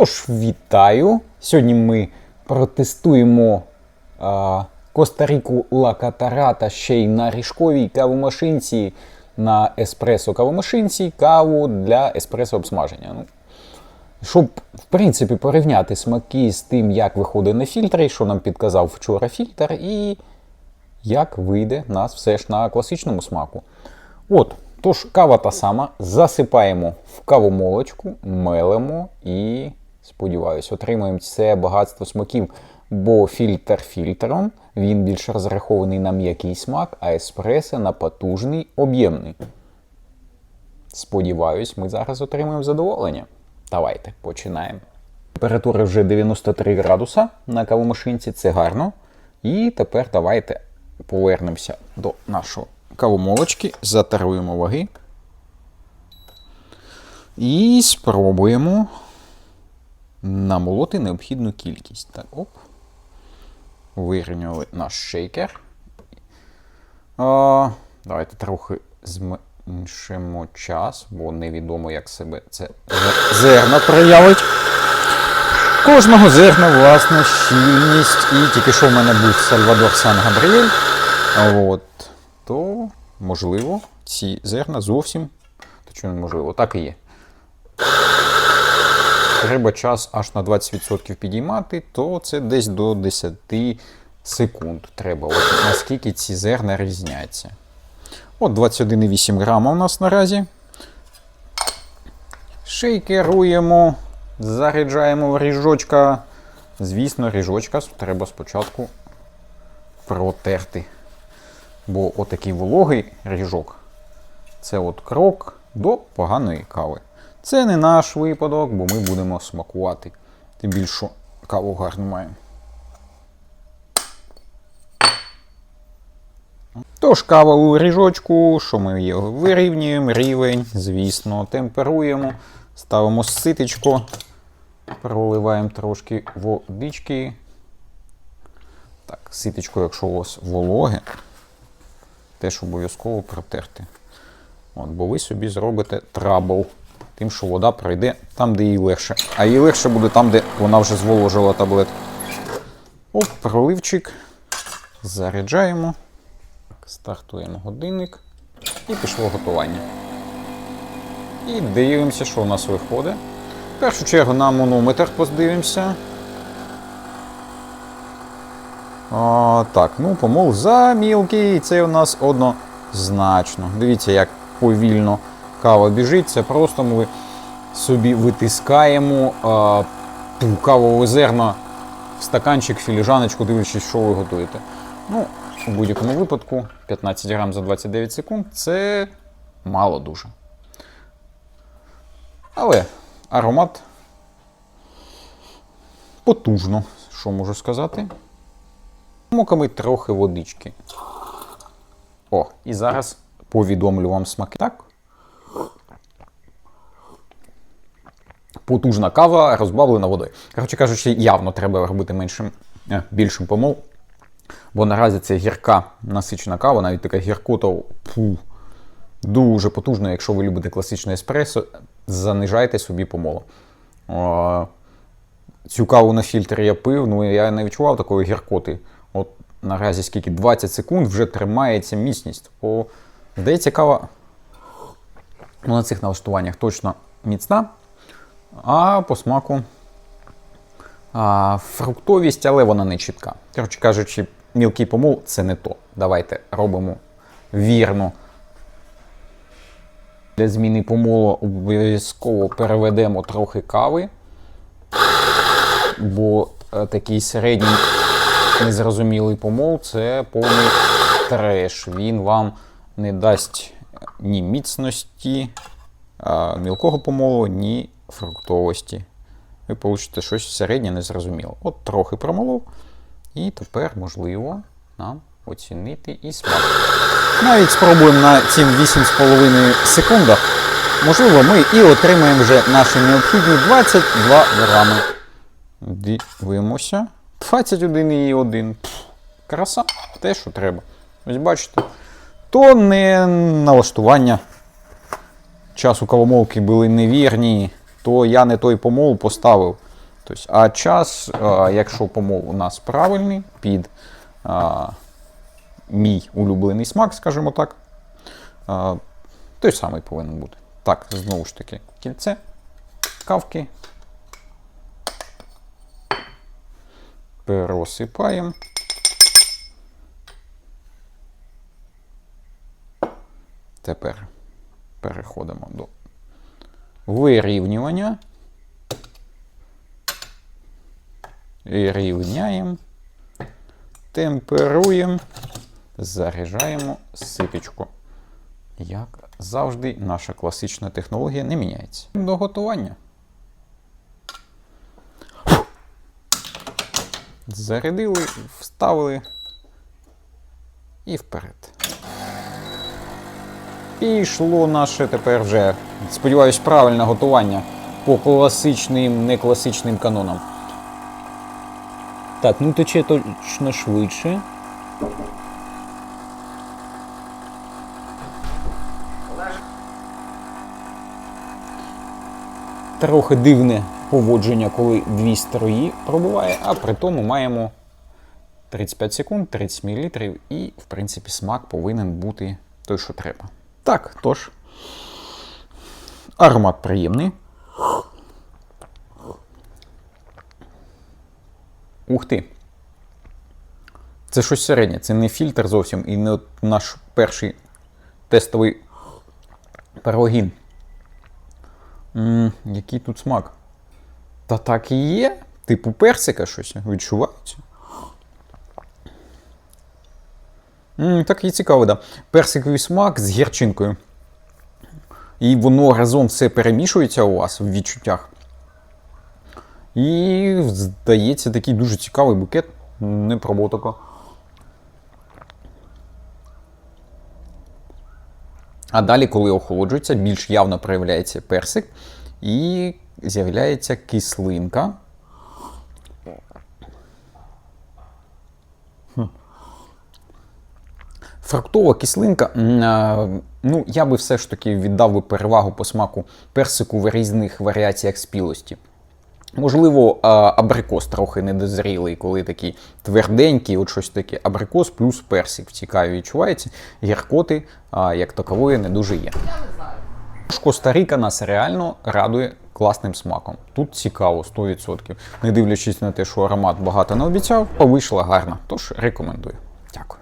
Тож, вітаю! Сьогодні ми протестуємо а, Коста-Ріку Ла Катарата ще й на ріжковій кавомашинці на еспресо кавомашинці каву для еспресо обсмаження. Ну, щоб, в принципі, порівняти смаки з тим, як виходить на фільтри, що нам підказав вчора фільтр, і як вийде нас все ж на класичному смаку. От, тож кава та сама, засипаємо в кавомолочку, мелимо і, сподіваюся, отримаємо це багатство смаків, бо фільтр фільтром, він більш розрахований на м'який смак, а еспресо на потужний, об'ємний. Сподіваюсь, ми зараз отримаємо задоволення. Давайте починаємо. Температура вже 93 градуса на кавомашинці, це гарно. І тепер давайте повернемося до нашого кавомолочки, затаруємо ваги. І спробуємо намолоти необхідну кількість. Так, оп. Вирівняли наш шейкер. А, давайте трохи зменшимо час, бо невідомо, як себе це зе- зерна проявить. Кожного зерна власна щільність. І тільки що в мене був Сальвадор Сан Габріель. От, то, можливо, ці зерна зовсім. То чому неможливо? Так і є. Треба час аж на 20% підіймати, то це десь до 10 секунд треба. От наскільки ці зерна різняться. От 21,8 грама у нас наразі. Шейкеруємо, заряджаємо ріжочка. Звісно, ріжочка треба спочатку протерти. Бо отакий вологий ріжок це от крок до поганої кави. Це не наш випадок, бо ми будемо смакувати. Тим більше каву гарну маємо. Тож кава у ріжочку, що ми його вирівнюємо, рівень, звісно, темперуємо, ставимо ситечко, проливаємо трошки водички. Так, ситечко, якщо у вас вологе, теж обов'язково протерти. От, бо ви собі зробите трабл. Тим, що вода пройде там, де їй легше. А їй легше буде там, де вона вже зволожила таблетку. Оп, проливчик. Заряджаємо. Стартуємо годинник. І пішло готування. І дивимося, що у нас виходить. В першу чергу на манометр подивимося. А, так, ну помол замілкий. Це у нас однозначно. Дивіться, як повільно кава біжить. Це просто ми собі витискаємо кавове зерно в стаканчик, філіжаночку, дивлячись, що ви готуєте. Ну, у будь-якому випадку 15 грам за 29 секунд це мало дуже. Але аромат потужно, що можу сказати. Моками трохи водички. О, і зараз повідомлю вам смаки. Так. Потужна кава розбавлена водою. Коротше кажучи, явно треба робити меншим, е, більшим помол. Бо наразі це гірка насичена кава, навіть така гіркота фу, дуже потужна. Якщо ви любите класичне еспресо, занижайте собі помолу. Цю каву на фільтр я пив, ну я не відчував такої гіркоти. От наразі скільки 20 секунд вже тримається міцність. О, здається, кава ну, на цих налаштуваннях точно міцна, а по смаку а, фруктовість, але вона не чітка. Коротше кажучи, мілкий помол це не то. Давайте робимо вірно. Для зміни помолу обов'язково переведемо трохи кави, бо е, такий середній незрозумілий помол це повний треш. Він вам не дасть ні міцності а, мілкого помолу, ні фруктовості. Ви получите щось середнє незрозуміле. От трохи промолов, і тепер можливо нам оцінити і смак. Навіть спробуємо на цим 8,5 секундах. Можливо, ми і отримаємо вже наші необхідні 22 грами. Дивимося. 21,1. Краса, те, що треба. Ось бачите. То не налаштування часу кавомолки були невірні, то я не той помол поставив. Тобто, а час, е, якщо помол у нас правильний, під е, мій улюблений смак, скажімо так, е, той самий повинен бути. Так, знову ж таки, кільце, кавки. Пересипаємо. Тепер переходимо до вирівнювання. І рівняємо, темперуємо, заряджаємо сипічку. Як завжди, наша класична технологія не міняється. До готування. Зарядили, вставили і вперед. Пішло наше тепер вже, сподіваюсь, правильне готування по класичним, не класичним канонам. Так, ну тече точно швидше. Трохи дивне поводження, коли дві строї пробуває, а при тому маємо 35 секунд, 30 мл, і, в принципі, смак повинен бути той, що треба. Так, тож. Аромат приємний. Ух ти. Це щось середнє, це не фільтр зовсім і не наш перший тестовий пирогін. М, який тут смак? Та так і є. Типу персика щось відчувається. Так і цікаво, да. Персиковий смак з гірчинкою. І воно разом все перемішується у вас в відчуттях. І здається, такий дуже цікавий букет. Не пробував такого. А далі, коли охолоджується, більш явно проявляється персик і з'являється кислинка. Фруктова кислинка. Ну, я би все ж таки віддав би перевагу по смаку персику в різних варіаціях спілості. Можливо, абрикос трохи недозрілий, коли такий тверденький, от щось таке. Абрикос плюс персик цікаві відчувається. Гіркоти, як такової, не дуже є. Коста-Ріка нас реально радує класним смаком. Тут цікаво, 100%. Не дивлячись на те, що аромат багато не обіцяв, вийшла гарно. Тож рекомендую. Дякую.